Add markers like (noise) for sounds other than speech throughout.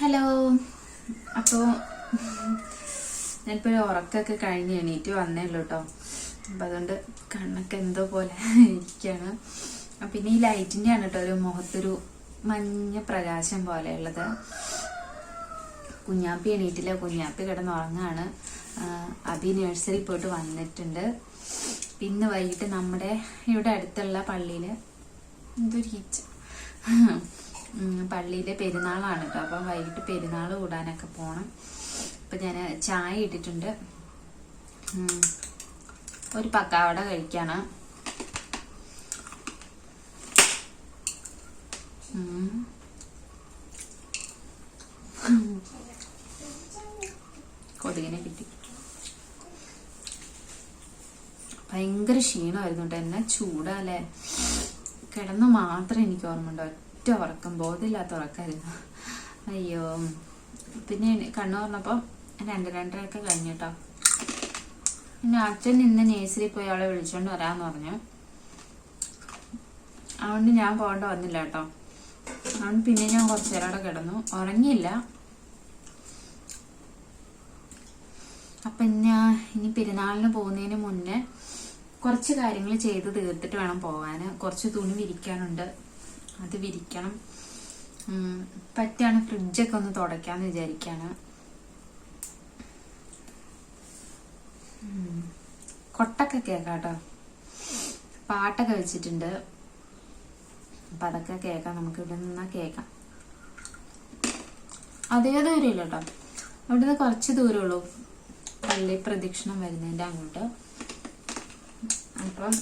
Hello. അപ്പോൾ ഞാനിപ്പോൾ ഒരു ഉറക്കമൊക്കെ കഴിഞ്ഞ് എണീറ്റ് വന്നേ ഉള്ളൂ കേട്ടോ അപ്പം അതുകൊണ്ട് കണ്ണൊക്കെ എന്തോ പോലെ ഇരിക്കുകയാണ് അപ്പം പിന്നെ ഈ ലൈറ്റിന്റെ ആണ് കേട്ടോ ഒരു മുഖത്തൊരു മഞ്ഞ പ്രകാശം പോലെയുള്ളത്. കുഞ്ഞാപ്പി എണീറ്റില്ല. കുഞ്ഞാപ്പി കിടന്ന് ഉറങ്ങാണ്. അബി നഴ്സറി പോയിട്ട് വന്നിട്ടുണ്ട്. പിന്നെ വൈകിട്ട് നമ്മുടെ ഇവിടെ അടുത്തുള്ള പള്ളിയിൽ എന്തൊരു ഈച്ച പള്ളിയിലെ പെരുന്നാളാണ് കേട്ടോ അപ്പം വൈകിട്ട് പെരുന്നാൾ കൂടാനൊക്കെ പോകണം അപ്പം ഞാൻ ചായ ഇട്ടിട്ടുണ്ട്. ഒരു പക്കാവട കഴിക്കണം. കൊതുകിനെ കിട്ടി. ഭയങ്കര ക്ഷീണമായിരുന്നു കേട്ടോ എന്നാ ചൂടാല്ലേ കിടന്ന് മാത്രം എനിക്ക് ഓർമ്മയുണ്ട് ഒറ്റ ഉറക്കം ബോധമില്ലാത്ത ഉറക്കമായിരുന്നു അയ്യോ. പിന്നെ കണ്ണു തുറന്നപ്പം രണ്ട് രണ്ടരയൊക്കെ കഴിഞ്ഞു കേട്ടോ പിന്നെ അച്ഛൻ ഇന്ന് നേഴ്സറി പോയി അവളെ വിളിച്ചോണ്ട് വരാന്ന് പറഞ്ഞു. അതുകൊണ്ട് ഞാൻ പോകേണ്ട വന്നില്ല കേട്ടോ. അതുകൊണ്ട് പിന്നെ ഞാൻ കുറച്ചു നേരം അവിടെ കിടന്നു. ഉറങ്ങിയില്ല. അപ്പൊ ഞാൻ ഇനി പെരുന്നാളിന് പോകുന്നതിന് മുന്നേ കുറച്ച് കാര്യങ്ങൾ ചെയ്ത് തീർത്തിട്ട് വേണം പോവാന് കുറച്ച് തുണി വിരിക്കാനുണ്ട്. അത് വിരിക്കണം. പറ്റാണ് ഫ്രിഡ്ജൊക്കെ ഒന്ന് തുടയ്ക്കാന്ന് വിചാരിക്കാണ്. കൊട്ടൊക്കെ കേൾക്കാം കേട്ടോ പാട്ടൊക്കെ വെച്ചിട്ടുണ്ട്. അപ്പൊ അതൊക്കെ കേൾക്കാം നമുക്ക് ഇവിടെ നിന്നാ അതേ അധിക ദൂരമില്ല കേട്ടോ. അവിടുന്ന് കുറച്ച് ദൂരമുള്ളൂ പള്ളി പ്രദക്ഷിണം വരുന്നതിന്റെ അങ്ങോട്ട്. അപ്പം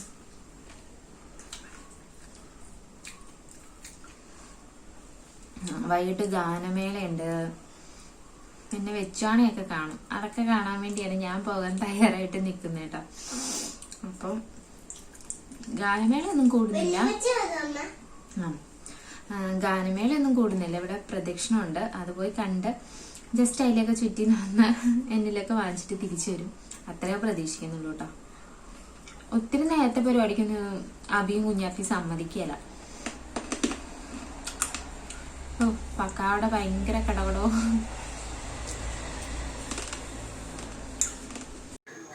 വൈകിട്ട് ഗാനമേളയുണ്ട്. പിന്നെ വെച്ചാണിയൊക്കെ കാണും. അതൊക്കെ കാണാൻ വേണ്ടിയാണ് ഞാൻ പോകാൻ തയ്യാറായിട്ട് നിൽക്കുന്നത് കേട്ടോ. അപ്പം ഗാനമേളയൊന്നും കൂടുന്നില്ല. ഗാനമേളയൊന്നും കൂടുന്നില്ല. ഇവിടെ പ്രദക്ഷിണമുണ്ട്. അത് പോയി കണ്ട് ജസ്റ്റ് അതിലൊക്കെ ചുറ്റി നിന്ന് എന്നിലൊക്കെ വാങ്ങിച്ചിട്ട് തിരിച്ചു വരും. അത്രയോ പ്രതീക്ഷിക്കുന്നുള്ളൂ കേട്ടോ. ഒത്തിരി നേരത്തെ പരിപാടിക്കൊന്നും അബിയും കുഞ്ഞാപ്പി സമ്മതിക്കുകയല്ല. ഓ ഭയങ്കര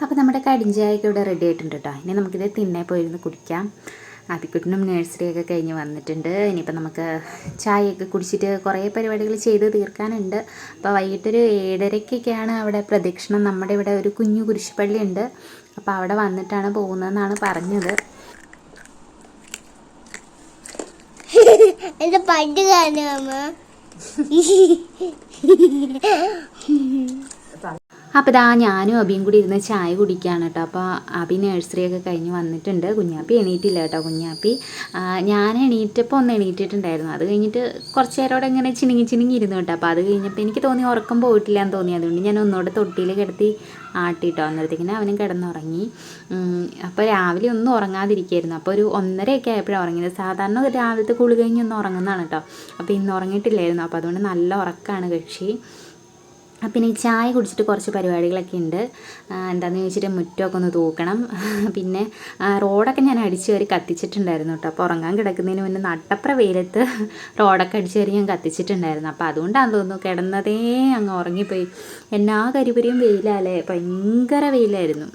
അപ്പോൾ നമ്മുടെ കടിഞ്ചായൊക്കെ ഇവിടെ റെഡി ആയിട്ടുണ്ട് കേട്ടോ ഇനി നമുക്കിത് തിന്നെ പോയിരുന്ന് കുടിക്കാം. അതിക്കുട്ടിനും നഴ്സറിയൊക്കെ കഴിഞ്ഞ് വന്നിട്ടുണ്ട്. ഇനിയിപ്പോൾ നമുക്ക് ചായയൊക്കെ കുടിച്ചിട്ട് കുറേ പരിപാടികൾ ചെയ്ത് തീർക്കാനുണ്ട്. അപ്പോൾ വൈകിട്ടൊരു ഏഴരയ്ക്കൊക്കെയാണ് അവിടെ പ്രദക്ഷിണം. നമ്മുടെ ഇവിടെ ഒരു കുഞ്ഞു കുരിശുപള്ളി ഉണ്ട് അപ്പോൾ അവിടെ വന്നിട്ടാണ് പോകുന്നതെന്നാണ് പറഞ്ഞത്. എന്റെ പണ്ട് കാണാമ (laughs) അപ്പോൾ ഇതാ ഞാനും അബിയും കൂടി ഇരുന്ന് ചായ കുടിക്കുകയാണ് കേട്ടോ. അപ്പോൾ അബി നഴ്സറിയൊക്കെ കഴിഞ്ഞ് വന്നിട്ടുണ്ട്. കുഞ്ഞാപ്പി എണീറ്റില്ല കേട്ടോ. കുഞ്ഞാപ്പി ഞാൻ എണീറ്റപ്പോൾ ഒന്ന് എണീറ്റിട്ടുണ്ടായിരുന്നു. അത് കഴിഞ്ഞിട്ട് കുറച്ച് നേരോടെ ഇങ്ങനെ ചിണുങ്ങി ചിണുങ്ങി ഇരുന്നു കേട്ടോ. അപ്പോൾ അത് കഴിഞ്ഞപ്പോൾ എനിക്ക് തോന്നി ഉറക്കം പോയിട്ടില്ല എന്ന് തോന്നി. അതുകൊണ്ട് ഞാൻ ഒന്നുകൂടെ തൊട്ടിയിൽ കിടത്തി ആട്ടിട്ടോ. അന്നേരത്തേക്കിന് അവനും കിടന്നുറങ്ങി. അപ്പോൾ രാവിലെ ഒന്നും ഉറങ്ങാതിരിക്കുകയായിരുന്നു അപ്പോൾ ഒരു ഒന്നരയൊക്കെ ആയപ്പോഴാണ് ഉറങ്ങിയത്. സാധാരണ രാവിലത്തെ കുളി കഴിഞ്ഞ് ഒന്ന് ഉറങ്ങുന്നതാണ് കേട്ടോ. അപ്പോൾ ഇന്ന് ഉറങ്ങിയിട്ടില്ലായിരുന്നു. അപ്പോൾ അതുകൊണ്ട് നല്ല ഉറക്കമാണ് കക്ഷി. പിന്നെ ഈ ചായ കുടിച്ചിട്ട് കുറച്ച് പരിപാടികളൊക്കെ ഉണ്ട്. എന്താണെന്ന് ചോദിച്ചിട്ട് മുറ്റമൊക്കെ ഒന്ന് തൂക്കണം. (laughs) പിന്നെ ആ, റോഡൊക്കെ ഞാൻ അടിച്ചു കയറി കത്തിച്ചിട്ടുണ്ടായിരുന്നു കേട്ടോ. അപ്പോൾ ഉറങ്ങാൻ കിടക്കുന്നതിന് മുന്നേ നട്ടപ്ര വെയിലത്ത് (laughs) റോഡൊക്കെ അടിച്ചു കയറി ഞാൻ കത്തിച്ചിട്ടുണ്ടായിരുന്നു. അപ്പോൾ അതുകൊണ്ടാണ് തോന്നുന്നു കിടന്നതേ അങ്ങ് ഉറങ്ങിപ്പോയി. എന്നാ കരിപുരിയും വെയിലല്ലേ? ഭയങ്കര വെയിലായിരുന്നു.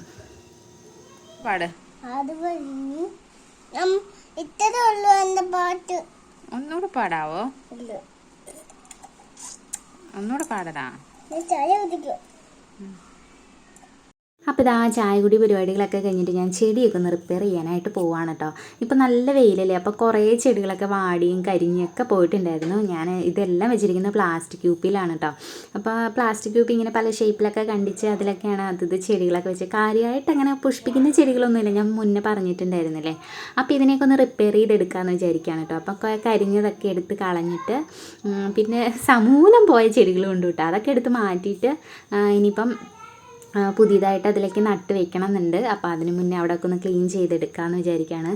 പാട്ട്. ഒന്നുകൂടെ പാടാവോ? ഇല്ല. ഒന്നുകൂടെ പാടടാ. ചായ കുടിക്കും അപ്പോൾ ഇതാ ചായകുടി പരിപാടികളൊക്കെ കഴിഞ്ഞിട്ട് ഞാൻ ചെടിയൊക്കെ ഒന്ന് റിപ്പയർ ചെയ്യാനായിട്ട് പോവാണ് കേട്ടോ ഇപ്പോൾ നല്ല വെയിലല്ലേ അപ്പോൾ കുറേ ചെടികളൊക്കെ വാടിയും കരിഞ്ഞൊക്കെ പോയിട്ടുണ്ടായിരുന്നു. ഞാൻ ഇതെല്ലാം വെച്ചിരിക്കുന്നത് പ്ലാസ്റ്റിക് ക്യൂപ്പിലാണ് കേട്ടോ അപ്പോൾ പ്ലാസ്റ്റിക് ക്യൂപ്പ് ഇങ്ങനെ പല ഷേപ്പിലൊക്കെ കണ്ടിച്ച് അതിലൊക്കെയാണ് അത് ചെടികളൊക്കെ വെച്ച് കാര്യമായിട്ട് അങ്ങനെ പുഷ്പിക്കുന്ന ചെടികളൊന്നുമില്ല ഞാൻ മുന്നേ പറഞ്ഞിട്ടുണ്ടായിരുന്നില്ലേ. അപ്പോൾ ഇതിനെയൊക്കെ ഒന്ന് റിപ്പയർ ചെയ്തെടുക്കാമെന്ന് വിചാരിക്കുകയാണ് കേട്ടോ അപ്പോൾ കരിഞ്ഞതൊക്കെ എടുത്ത് കളഞ്ഞിട്ട് പിന്നെ സമൂലം പോയ ചെടികളും ഉണ്ട് കേട്ടോ അതൊക്കെ എടുത്ത് മാറ്റിയിട്ട് ഇനിയിപ്പം പുതിയതായിട്ട് അതിലേക്ക് നട്ട് വെക്കണം എന്നുണ്ട് അപ്പോൾ അതിന് മുന്നേ അവിടെയൊക്കെ ഒന്ന് ക്ലീൻ ചെയ്തെടുക്കാമെന്ന് വിചാരിക്കുകയാണ്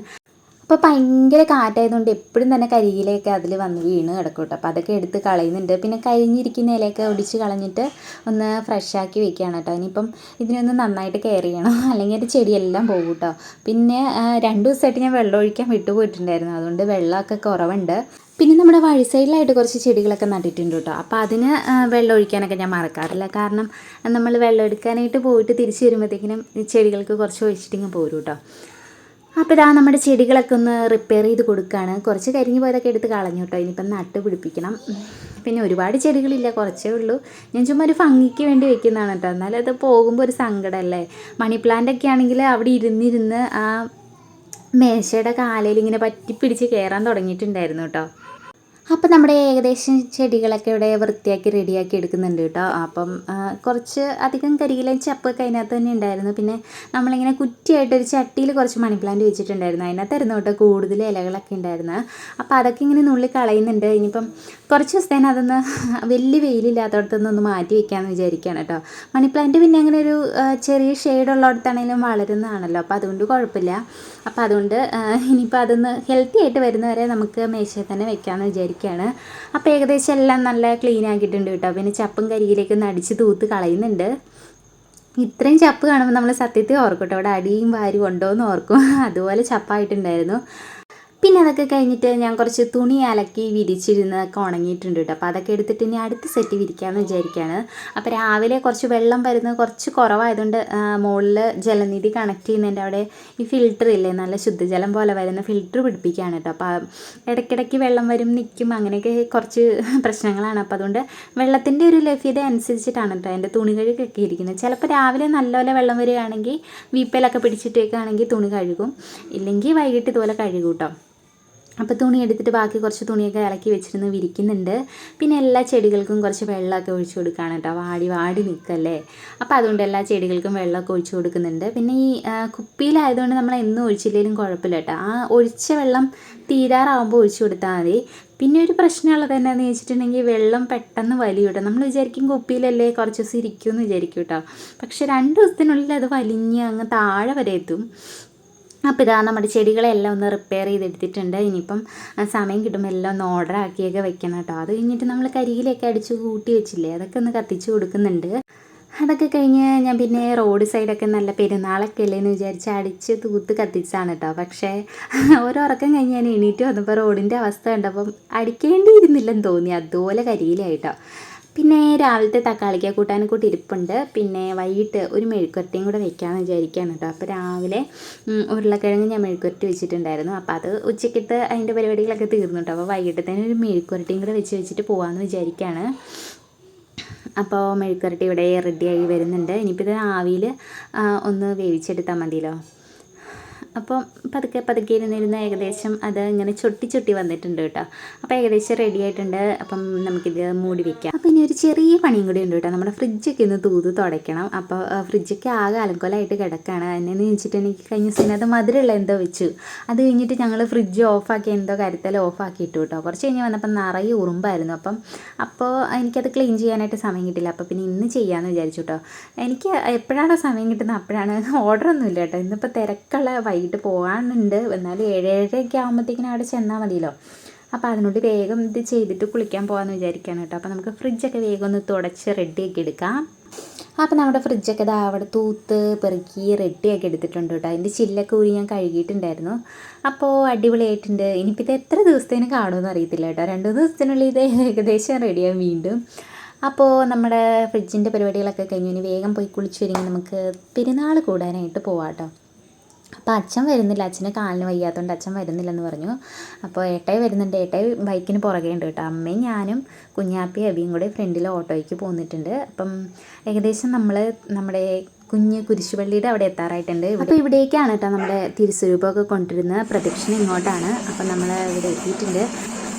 അപ്പോൾ ഭയങ്കര കാറ്റായതുകൊണ്ട് എപ്പോഴും തന്നെ കരിയിലൊക്കെ അതിൽ വന്ന് വീണ് കിടക്കും കേട്ടോ. അപ്പോൾ അതൊക്കെ എടുത്ത് കളയുന്നുണ്ട്. പിന്നെ കരിഞ്ഞിരിക്കുന്ന ഇലയൊക്കെ ഒടിച്ച് കളഞ്ഞിട്ട് ഒന്ന് ഫ്രഷാക്കി വെക്കുകയാണ് കേട്ടോ. ഇനിയിപ്പം ഇതിനൊന്ന് നന്നായിട്ട് കെയർ ചെയ്യണം. (laughs) അല്ലെങ്കിൽ ഒരു ചെടിയെല്ലാം പോകും കേട്ടോ. പിന്നെ രണ്ട് ദിവസമായിട്ട് ഞാൻ വെള്ളം ഒഴിക്കാൻ വിട്ടുപോയിട്ടുണ്ടായിരുന്നു. അതുകൊണ്ട് വെള്ളമൊക്കെ കുറവുണ്ട്. പിന്നെ നമ്മുടെ വഴി സൈഡിലായിട്ട് കുറച്ച് ചെടികളൊക്കെ നട്ടിട്ടുണ്ട് കേട്ടോ. അപ്പോൾ അതിന് വെള്ളം ഒഴിക്കാനൊക്കെ ഞാൻ മറക്കാറില്ല. കാരണം നമ്മൾ വെള്ളം എടുക്കാനായിട്ട് പോയിട്ട് തിരിച്ചു വരുമ്പോഴത്തേക്കിനും ചെടികൾക്ക് കുറച്ച് ഒഴിച്ചിട്ടിങ്ങ് പോരും കേട്ടോ. അപ്പോൾ ഇതാ നമ്മുടെ ചെടികളൊക്കെ ഒന്ന് റിപ്പയർ ചെയ്ത് കൊടുക്കുകയാണ് കുറച്ച് കരിഞ്ഞു പോയതൊക്കെ എടുത്ത് കളഞ്ഞു കേട്ടോ. ഇനിയിപ്പം നട്ട് പിടിപ്പിക്കണം. പിന്നെ ഒരുപാട് ചെടികളില്ല കുറച്ചേ ഉള്ളൂ. ഞാൻ ചുമ്മാ ഒരു ഭംഗിക്ക് വേണ്ടി വെക്കുന്നതാണ് കേട്ടോ. എന്നാലും അത് പോകുമ്പോൾ ഒരു സങ്കടമല്ലേ? മണി പ്ലാന്റ് ഒക്കെ ആണെങ്കിൽ അവിടെ ഇരുന്നിരുന്ന് ആ മേശയുടെ കാലയിൽ ഇങ്ങനെ പറ്റിപ്പിടിച്ച് കയറാൻ തുടങ്ങിയിട്ടുണ്ടായിരുന്നു കേട്ടോ. അപ്പം നമ്മുടെ ഏകദേശം ചെടികളൊക്കെ ഇവിടെ വൃത്തിയാക്കി റെഡിയാക്കി എടുക്കുന്നുണ്ട് കേട്ടോ. അപ്പം കുറച്ച് അധികം കരിയിലും ചപ്പൊക്കെ അതിനകത്ത് തന്നെ ഉണ്ടായിരുന്നു. പിന്നെ നമ്മളിങ്ങനെ കുറ്റിയായിട്ട് ഒരു ചട്ടിയിൽ കുറച്ച് മണി പ്ലാന്റ് വെച്ചിട്ടുണ്ടായിരുന്നു അതിനകത്തായിരുന്നു കേട്ടോ കൂടുതൽ ഇലകളൊക്കെ ഉണ്ടായിരുന്നു അപ്പോൾ അതൊക്കെ ഇങ്ങനെ നുള്ളി കളയുന്നുണ്ട്. ഇനിയിപ്പം കുറച്ച് ദിവസത്തേന് അതൊന്ന് വലിയ വെയിലില്ലാത്തടത്തൊന്ന് ഒന്ന് മാറ്റി വെക്കാമെന്ന് വിചാരിക്കുകയാണ് കേട്ടോ. മണി പ്ലാന്റ് പിന്നെ അങ്ങനെ ഒരു ചെറിയ ഷെയ്ഡ് ഉള്ളിടത്താണെങ്കിലും വളരുന്നതാണല്ലോ. അപ്പോൾ അതുകൊണ്ട് കുഴപ്പമില്ല. അപ്പോൾ അതുകൊണ്ട് ഇനിയിപ്പോൾ അതൊന്ന് ഹെൽത്തി ആയിട്ട് വരുന്നവരെ നമുക്ക് മേശയിൽ തന്നെ വെക്കാമെന്ന് വിചാരിക്കുകയാണ് അപ്പോൾ ഏകദേശം എല്ലാം നല്ല ക്ലീൻ ആക്കിയിട്ടുണ്ട് കേട്ടോ. പിന്നെ ചപ്പും കരിയിലേക്ക് ഒന്ന് അടിച്ച് തൂത്ത് കളയുന്നുണ്ട്. ഇത്രയും ചപ്പ് കാണുമ്പോൾ നമ്മൾ സത്യത്തിൽ ഓർക്കും കേട്ടോ. അവിടെ അടിയും വാരും ഉണ്ടോ എന്ന് ഓർക്കും. (laughs) അതുപോലെ ചപ്പായിട്ടുണ്ടായിരുന്നു. പിന്നെ അതൊക്കെ കഴിഞ്ഞിട്ട് ഞാൻ കുറച്ച് തുണി അലക്കി വിരിച്ചിരുന്നതൊക്കെ ഉണങ്ങിയിട്ടുണ്ട് കേട്ടോ. അപ്പോൾ അതൊക്കെ എടുത്തിട്ട് ഇനി അടുത്ത സെറ്റ് വിരിക്കാമെന്ന് വിചാരിക്കുകയാണ് അപ്പോൾ രാവിലെ കുറച്ച് വെള്ളം വരുന്നത് കുറച്ച് കുറവായതുകൊണ്ട് മുകളിൽ ജലനിധി കണക്ട് ചെയ്യുന്നതിന്റെ അവിടെ ഈ ഫിൽറ്റർ ഇല്ലേ നല്ല ശുദ്ധജലം പോലെ വരുന്ന ഫിൽറ്റർ പിടിപ്പിക്കുകയാണ് കേട്ടോ. അപ്പോൾ ഇടയ്ക്കിടയ്ക്ക് വെള്ളം വരും നിൽക്കും അങ്ങനെയൊക്കെ കുറച്ച് പ്രശ്നങ്ങളാണ്. അപ്പോൾ അതുകൊണ്ട് വെള്ളത്തിന്റെ ഒരു ലഭ്യത അനുസരിച്ചിട്ടാണ് കേട്ടോ എന്റെ തുണി കഴുകൊക്കെ ഇരിക്കുന്നത്. ചിലപ്പോൾ രാവിലെ നല്ലപോലെ വെള്ളം വരികയാണെങ്കിൽ വീപ്പയിലൊക്കെ പിടിച്ചിട്ടേക്കാണെങ്കിൽ തുണി കഴുകും. ഇല്ലെങ്കിൽ വൈകിട്ട് ഇതുപോലെ കഴുകും കേട്ടോ. അപ്പോൾ തുണി എടുത്തിട്ട് ബാക്കി കുറച്ച് തുണിയൊക്കെ ഇളക്കി വെച്ചിരുന്ന് വിരിക്കുന്നുണ്ട്. പിന്നെ എല്ലാ ചെടികൾക്കും കുറച്ച് വെള്ളമൊക്കെ ഒഴിച്ചു കൊടുക്കുകയാണ് കേട്ടോ. വാടി വാടി നിൽക്കല്ലേ? അപ്പോൾ അതുകൊണ്ട് എല്ലാ ചെടികൾക്കും വെള്ളമൊക്കെ ഒഴിച്ചു കൊടുക്കുന്നുണ്ട്. പിന്നെ ഈ കുപ്പിയിലായതുകൊണ്ട് നമ്മൾ എന്നും ഒഴിച്ചില്ലെങ്കിലും കുഴപ്പമില്ല കേട്ടോ. ആ ഒഴിച്ച വെള്ളം തീരാറാവുമ്പോൾ ഒഴിച്ചു കൊടുത്താൽ മതി. പിന്നെ ഒരു പ്രശ്നമുള്ളത് എന്താണെന്ന് വെച്ചിട്ടുണ്ടെങ്കിൽ വെള്ളം പെട്ടെന്ന് വലിയ കേട്ടോ. നമ്മൾ വിചാരിക്കും കുപ്പിയിലല്ലേ കുറച്ച് ദിവസം ഇരിക്കുമെന്ന് വിചാരിക്കും കേട്ടോ. പക്ഷെ രണ്ട് ദിവസത്തിനുള്ളിൽ അത് വലിഞ്ഞ് അങ്ങ് താഴെ വരെ എത്തും. അപ്പോൾ ഇതാ നമ്മുടെ ചെടികളെല്ലാം ഒന്ന് റിപ്പയർ ചെയ്തെടുത്തിട്ടുണ്ട്. ഇനിയിപ്പം സമയം കിട്ടുമ്പോൾ എല്ലാം ഒന്ന് ഓർഡർ ആക്കിയൊക്കെ വെക്കണം കേട്ടോ. അത് കഴിഞ്ഞിട്ട് നമ്മൾ കരിയിലൊക്കെ അടിച്ച് കൂട്ടി വെച്ചില്ലേ അതൊക്കെ ഒന്ന് കത്തിച്ച് കൊടുക്കുന്നുണ്ട്. അതൊക്കെ കഴിഞ്ഞ് ഞാൻ പിന്നെ റോഡ് സൈഡൊക്കെ നല്ല പെരുന്നാളൊക്കെ അല്ലേന്ന് വിചാരിച്ച് അടിച്ച് തൂത്ത് കത്തിച്ചാണ് കേട്ടോ. പക്ഷേ ഓരോറക്കം കഴിഞ്ഞ് ഞാൻ എണീറ്റ് വന്നപ്പോൾ റോഡിന്റെ അവസ്ഥ കണ്ടപ്പം അടിക്കേണ്ടിയിരുന്നില്ലെന്ന് തോന്നി. അതുപോലെ കരിയിലായിട്ടോ പിന്നെ രാവിലത്തെ തക്കാളിക്ക കൂട്ടാൻ കൂട്ടി ഇരിപ്പുണ്ട്. പിന്നെ വൈകിട്ട് ഒരു മെഴുക്കുരട്ടിയും കൂടെ വെക്കാമെന്ന് വിചാരിക്കുകയാണ് കേട്ടോ അപ്പോൾ രാവിലെ ഉരുളക്കിഴങ്ങ് ഞാൻ മെഴുക്കുരട്ടി വെച്ചിട്ടുണ്ടായിരുന്നു. അപ്പോൾ അത് ഉച്ചക്കത്തെ അതിന്റെ പരിപാടികളൊക്കെ തീർന്നു കേട്ടോ അപ്പോൾ വൈകിട്ട് തന്നെ ഒരു മെഴുക്കുരട്ടിയും കൂടെ വെച്ച് വെച്ചിട്ട് പോകാമെന്ന് വിചാരിക്കുകയാണ് അപ്പോൾ മെഴുക്കുരട്ടി ഇവിടെ റെഡിയായി വരുന്നുണ്ട്. ഇനിയിപ്പോൾ ഇത് ആവിയിൽ ഒന്ന് വേവിച്ചെടുത്താൽ മതിയല്ലോ? അപ്പം പതുക്കെ പതുക്കെ ഇരുന്നിരുന്ന് ഏകദേശം അത് ഇങ്ങനെ ചുട്ടി ചുട്ടി വന്നിട്ടുണ്ട് കേട്ടോ. അപ്പോൾ ഏകദേശം റെഡി ആയിട്ടുണ്ട്. അപ്പം നമുക്കിത് മൂടി വെക്കാം. അപ്പം ഇനി ഒരു ചെറിയ പണിയും കൂടി ഉണ്ട് കേട്ടോ. നമ്മുടെ ഫ്രിഡ്ജൊക്കെ ഒന്ന് തൂത് തുടയ്ക്കണം. അപ്പോൾ ഫ്രിഡ്ജൊക്കെ ആകെ അലങ്കോലമായിട്ട് കിടക്കുകയാണ് എന്നു എനിക്ക് കഴിഞ്ഞ ദിവസം അത് മധുരമുള്ള എന്തോ വെച്ചു. അത് കഴിഞ്ഞിട്ട് ഞങ്ങൾ ഫ്രിഡ്ജ് ഓഫാക്കി എന്തോ കാര്യത്തിൽ ഓഫാക്കിയിട്ടു കേട്ടോ. കുറച്ച് കഴിഞ്ഞ് വന്നപ്പോൾ നിറയെ ഉറുമ്പായിരുന്നു. അപ്പം അപ്പോൾ എനിക്കത് ക്ലീൻ ചെയ്യാനായിട്ട് സമയം കിട്ടില്ല. അപ്പോൾ പിന്നെ ഇന്ന് ചെയ്യാമെന്ന് വിചാരിച്ചു കേട്ടോ. എനിക്ക് എപ്പോഴാണോ സമയം കിട്ടുന്നത് അപ്പോഴാണ്. (laughs) ഓർഡറൊന്നുമില്ല കേട്ടോ. ഇന്നിപ്പോൾ തിരക്കുള്ള വൈകിട്ട് പോകാനുണ്ട് എന്നാൽ എന്നാലും ഏഴേഴരയൊക്കെ ആകുമ്പോഴത്തേക്കിനും അവിടെ ചെന്നാൽ മതിയല്ലോ. അപ്പോൾ അതിനോട് വേഗം ഇത് ചെയ്തിട്ട് കുളിക്കാൻ പോകാമെന്ന് വിചാരിക്കുകയാണ് കേട്ടോ. അപ്പോൾ നമുക്ക് ഫ്രിഡ്ജൊക്കെ വേഗം ഒന്ന് തുടച്ച് റെഡിയാക്കി എടുക്കാം. അപ്പോൾ നമ്മുടെ ഫ്രിഡ്ജൊക്കെ ഇതാ അവിടെ തൂത്ത് പെറുക്കി റെഡിയാക്കി എടുത്തിട്ടുണ്ട് കേട്ടോ. അതിന്റെ ചില്ലൊക്കെ ഊരി ഞാൻ കഴുകിയിട്ടുണ്ടായിരുന്നു. അപ്പോൾ അടിപൊളിയായിട്ടുണ്ട്. ഇനിയിപ്പോൾ ഇത് എത്ര ദിവസത്തേന് കാണുമെന്ന് അറിയത്തില്ല കേട്ടോ. രണ്ട് ദിവസത്തിനുള്ളിൽ ഇത് ഏകദേശം റെഡിയാകും വീണ്ടും. അപ്പോൾ നമ്മുടെ ഫ്രിഡ്ജിന്റെ പരിപാടികളൊക്കെ കഴിഞ്ഞു വേഗം പോയി കുളിച്ച് വരുമെങ്കിൽ നമുക്ക് പെരുന്നാൾ കൂടാനായിട്ട് പോവാം കേട്ടോ. അപ്പോൾ അച്ഛൻ വരുന്നില്ല. അച്ഛന് കാലിന് വയ്യാത്തതുകൊണ്ട് അച്ഛൻ വരുന്നില്ലെന്ന് പറഞ്ഞു. അപ്പോൾ ഏട്ടായി വരുന്നുണ്ട്. ഏട്ടായി ബൈക്കിന് പുറകെ ഉണ്ട് കേട്ടോ. അമ്മയും ഞാനും കുഞ്ഞാപ്പി അബിയും കൂടി ഫ്രണ്ടിൽ ഓട്ടോയ്ക്ക് പോന്നിട്ടുണ്ട്. അപ്പം ഏകദേശം നമ്മൾ നമ്മുടെ കുഞ്ഞ് കുരിശുപള്ളിയുടെ അവിടെ എത്താറായിട്ടുണ്ട്. അപ്പോൾ ഇവിടേക്കാണ് കേട്ടോ നമ്മുടെ തിരുസ്വരൂപമൊക്കെ കൊണ്ടിരുന്ന പ്രദക്ഷിണം ഇങ്ങോട്ടാണ്. അപ്പം നമ്മൾ ഇവിടെ എത്തിയിട്ടുണ്ട്.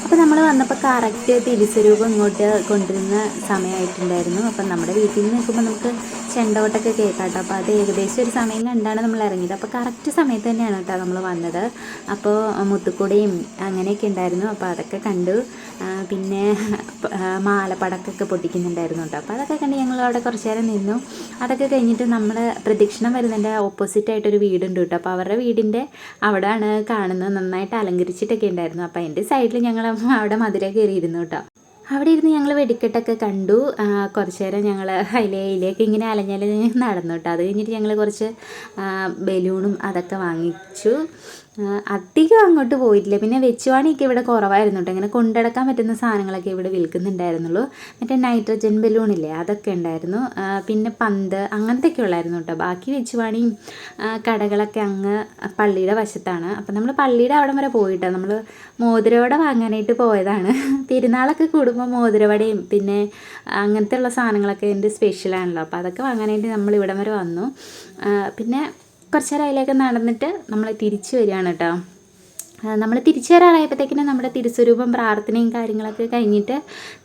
അപ്പോൾ നമ്മൾ വന്നപ്പോൾ കറക്റ്റ് തിരുസ്വരൂപം ഇങ്ങോട്ട് കൊണ്ടുവരുന്ന സമയമായിട്ടുണ്ടായിരുന്നു അപ്പം നമ്മുടെ വീട്ടിൽ നിന്ന് നിൽക്കുമ്പോൾ നമുക്ക് ചെണ്ടോട്ടൊക്കെ കേൾക്കാം കേട്ടോ അപ്പോൾ അത് ഏകദേശം ഒരു സമയം കണ്ടാണ് നമ്മൾ ഇറങ്ങിയത്. അപ്പോൾ കറക്റ്റ് സമയത്ത് തന്നെയാണ് കേട്ടോ നമ്മൾ വന്നത്. അപ്പോൾ മുത്തുക്കൂടയും അങ്ങനെയൊക്കെ ഉണ്ടായിരുന്നു. അപ്പോൾ അതൊക്കെ കണ്ടു. പിന്നെ മാലപ്പടക്കൊക്കെ പൊട്ടിക്കുന്നുണ്ടായിരുന്നു കേട്ടോ. അപ്പോൾ അതൊക്കെ കണ്ട് ഞങ്ങൾ അവിടെ കുറച്ച് നേരം നിന്നു. അതൊക്കെ കഴിഞ്ഞിട്ട് നമ്മൾ പ്രദക്ഷിണം വരുന്നതിന്റെ ഓപ്പോസിറ്റായിട്ടൊരു വീടുണ്ട് കേട്ടോ. അപ്പോൾ അവരുടെ വീടിന്റെ അവിടെയാണ് കാണുന്നത്. നന്നായിട്ട് അലങ്കരിച്ചിട്ടൊക്കെ ഉണ്ടായിരുന്നു. അപ്പോൾ അതിന്റെ സൈഡിൽ ഞങ്ങൾ അവിടെ മധുര കയറിയിരുന്നു കേട്ടോ. അവിടെ ഇരുന്ന് ഞങ്ങൾ വെടിക്കെട്ടൊക്കെ കണ്ടു. കുറച്ച് നേരം ഞങ്ങൾ അതിലേക്ക് ഇങ്ങനെ അലഞ്ഞലഞ്ഞ് നടന്നു കേട്ടോ. അത് കഴിഞ്ഞിട്ട് ഞങ്ങൾ കുറച്ച് ബലൂണും അതൊക്കെ വാങ്ങിച്ചു. അധികം അങ്ങോട്ട് പോയിട്ടില്ല. പിന്നെ വെച്ചുവാണിയൊക്കെ ഇവിടെ കുറവായിരുന്നു കേട്ടോ. ഇങ്ങനെ കൊണ്ടടക്കാൻ പറ്റുന്ന സാധനങ്ങളൊക്കെ ഇവിടെ വിൽക്കുന്നുണ്ടായിരുന്നുള്ളൂ. മറ്റേ നൈട്രജൻ ബലൂണില്ലേ അതൊക്കെ ഉണ്ടായിരുന്നു. പിന്നെ പന്ത് അങ്ങനത്തെയൊക്കെ ഉള്ളായിരുന്നു കേട്ടോ. ബാക്കി വെച്ചുവാണിയും കടകളൊക്കെ അങ്ങ് പള്ളിയുടെ വശത്താണ്. അപ്പം നമ്മൾ പള്ളിയുടെ അവിടം വരെ പോയിട്ടോ നമ്മൾ മോതിരയോടെ വാങ്ങാനായിട്ട് പോയതാണ്. പെരുന്നാളൊക്കെ കൂടുമ്പോൾ മോതിരവടയും പിന്നെ അങ്ങനത്തെ ഉള്ള സാധനങ്ങളൊക്കെ എന്റെ സ്പെഷ്യലാണല്ലോ അപ്പോൾ അതൊക്കെ വാങ്ങാനായിട്ട് നമ്മൾ ഇവിടം വരെ വന്നു. പിന്നെ കുറച്ച് നേരം അതിലേക്ക് നടന്നിട്ട് നമ്മൾ തിരിച്ചു വരികയാണ് കേട്ടോ. നമ്മൾ തിരിച്ചു വരാറായപ്പോഴത്തേക്കിനും നമ്മുടെ തിരുസ്വരൂപം പ്രാർത്ഥനയും കാര്യങ്ങളൊക്കെ കഴിഞ്ഞിട്ട്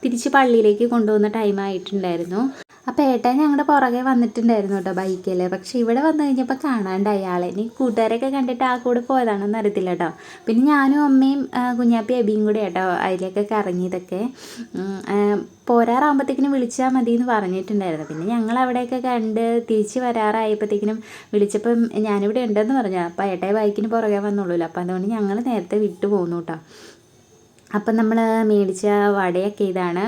തിരിച്ച് പള്ളിയിലേക്ക് കൊണ്ടുപോകുന്ന ടൈം ആയിട്ടുണ്ടായിരുന്നു. അപ്പോൾ ഏട്ടൻ ഞങ്ങളുടെ പുറകെ വന്നിട്ടുണ്ടായിരുന്നു കേട്ടോ ബൈക്കിൽ പക്ഷേ ഇവിടെ വന്നു കഴിഞ്ഞപ്പോൾ കാണാണ്ടായി ആളെ ഇനി കൂട്ടുകാരൊക്കെ കണ്ടിട്ട് ആ കൂടെ പോയതാണെന്ന് അറിയത്തില്ല കേട്ടോ പിന്നെ ഞാനും അമ്മയും കുഞ്ഞാപ്പി അബിയും കൂടെ കേട്ടോ അതിലേക്കൊക്കെ കറങ്ങിയതൊക്കെ പോരാറാകുമ്പോഴത്തേക്കിനും വിളിച്ചാൽ മതി എന്ന് പറഞ്ഞിട്ടുണ്ടായിരുന്നു. പിന്നെ ഞങ്ങൾ അവിടെയൊക്കെ കണ്ട് തിരിച്ച് വരാറായപ്പോഴത്തേക്കിനും വിളിച്ചപ്പം ഞാനിവിടെ ഉണ്ടെന്ന് പറഞ്ഞു. അപ്പോൾ ഏട്ടായി ബൈക്കിന് പുറകെ വന്നുള്ളൂല്ലോ അപ്പോൾ അതുകൊണ്ട് ഞങ്ങൾ നേരത്തെ വിട്ടു പോന്നു കേട്ടോ അപ്പം നമ്മൾ മേടിച്ച വടയൊക്കെ ഇതാണ്.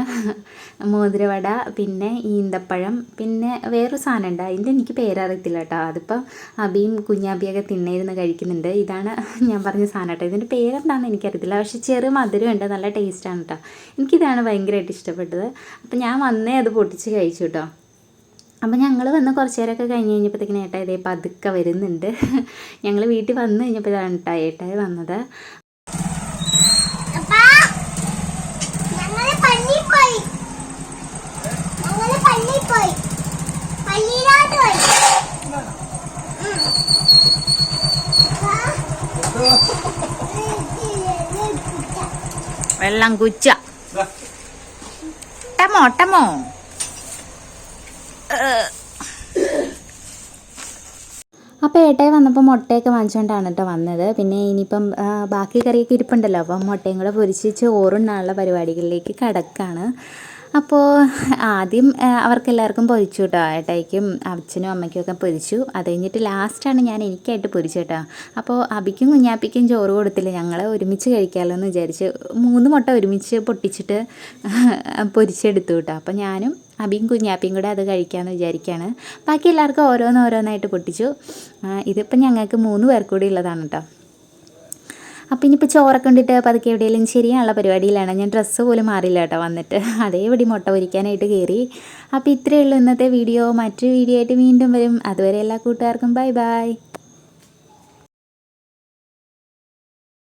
മോതിരവട പിന്നെ ഈന്തപ്പഴം പിന്നെ വേറൊരു സാധനം ഉണ്ട് അതിന്റെ എനിക്ക് പേരറിയത്തില്ല കേട്ടോ. അതിപ്പം അബിയും കുഞ്ഞാബിയൊക്കെ തിന്നിരുന്ന് കഴിക്കുന്നുണ്ട്. ഇതാണ് ഞാൻ പറഞ്ഞ സാധനം കേട്ടോ. ഇതിന്റെ പേരെന്താണെന്ന് എനിക്കറിയത്തില്ല. പക്ഷെ ചെറു മധുരമുണ്ട്. നല്ല ടേസ്റ്റാണ് കേട്ടോ. എനിക്കിതാണ് ഭയങ്കരമായിട്ട് ഇഷ്ടപ്പെട്ടത്. അപ്പം ഞാൻ വന്നേ അത് പൊട്ടിച്ച് കഴിച്ചു കേട്ടോ. അപ്പം ഞങ്ങൾ വന്ന് കുറച്ച് നേരമൊക്കെ കഴിഞ്ഞ് കഴിഞ്ഞപ്പോഴത്തേക്കിനേട്ടാ ഇതേ പതുക്കെ വരുന്നുണ്ട്. ഞങ്ങൾ വീട്ടിൽ വന്ന് കഴിഞ്ഞപ്പോഴാണ് ഏട്ടായി വന്നത് അപ്പാ ഞങ്ങൾ പള്ളിയിൽ പോയി ഞങ്ങൾ പള്ളിയിൽ പോയി പള്ളിയിലോട്ട് പോയി ഉം. അപ്പാ, വെള്ളം കുച്ച. ടമോ ടമോ. അപ്പോൾ ഏട്ടായി വന്നപ്പോൾ മുട്ടയൊക്കെ വാങ്ങിച്ചുകൊണ്ടാണ് കേട്ടോ വന്നത്. പിന്നെ ഇനിയിപ്പം ബാക്കി കറിയൊക്കെ ഇരിപ്പുണ്ടല്ലോ. അപ്പം മുട്ടയും കൂടെ പൊരിച്ച് ചോറുണ്ണാനുള്ള പരിപാടികളിലേക്ക് കടക്കാണ്. അപ്പോൾ ആദ്യം അവർക്കെല്ലാവർക്കും പൊരിച്ചു കേട്ടോ ഏട്ടായിക്കും അച്ഛനും അമ്മയ്ക്കും ഒക്കെ പൊരിച്ചു. അത് കഴിഞ്ഞിട്ട് ലാസ്റ്റാണ് ഞാൻ എനിക്കായിട്ട് പൊരിച്ചു കേട്ടോ അപ്പോൾ അബിക്കും കുഞ്ഞാപ്പിക്കും ചോറ് കൊടുത്തില്ല. ഞങ്ങൾ ഒരുമിച്ച് കഴിക്കാമല്ലോ എന്ന് വിചാരിച്ച് മൂന്ന് മുട്ട ഒരുമിച്ച് പൊട്ടിച്ചിട്ട് പൊരിച്ചെടുത്തു കേട്ടോ അപ്പോൾ ഞാനും അബിയും കുഞ്ഞാപ്പിയും കൂടെ അത് കഴിക്കാമെന്ന് വിചാരിക്കുകയാണ് ബാക്കി എല്ലാവർക്കും ഓരോന്നോരോന്നായിട്ട് പൊട്ടിച്ചു. ഇതിപ്പോൾ ഇതിപ്പം ഞങ്ങൾക്ക് മൂന്ന് പേർക്കൂടി കൂടി ഉള്ളതാണ് കേട്ടോ അപ്പം ഇനിയിപ്പോൾ ചോറൊക്കെ കൊണ്ടിട്ട് പതുക്കെ എവിടെയെങ്കിലും ശരിയാനുള്ള പരിപാടിയിലാണ്. ഞാൻ ഡ്രസ്സ് പോലും മാറില്ല കേട്ടോ വന്നിട്ട്. അതേപടി മുട്ട പൊരിക്കാനായിട്ട് കയറി അപ്പോൾ ഇത്രയേ ഉള്ളൂ ഇന്നത്തെ വീഡിയോ. മറ്റൊരു വീഡിയോ ആയിട്ട് വീണ്ടും വരും. അതുവരെ എല്ലാ കൂട്ടുകാർക്കും ബൈ ബൈ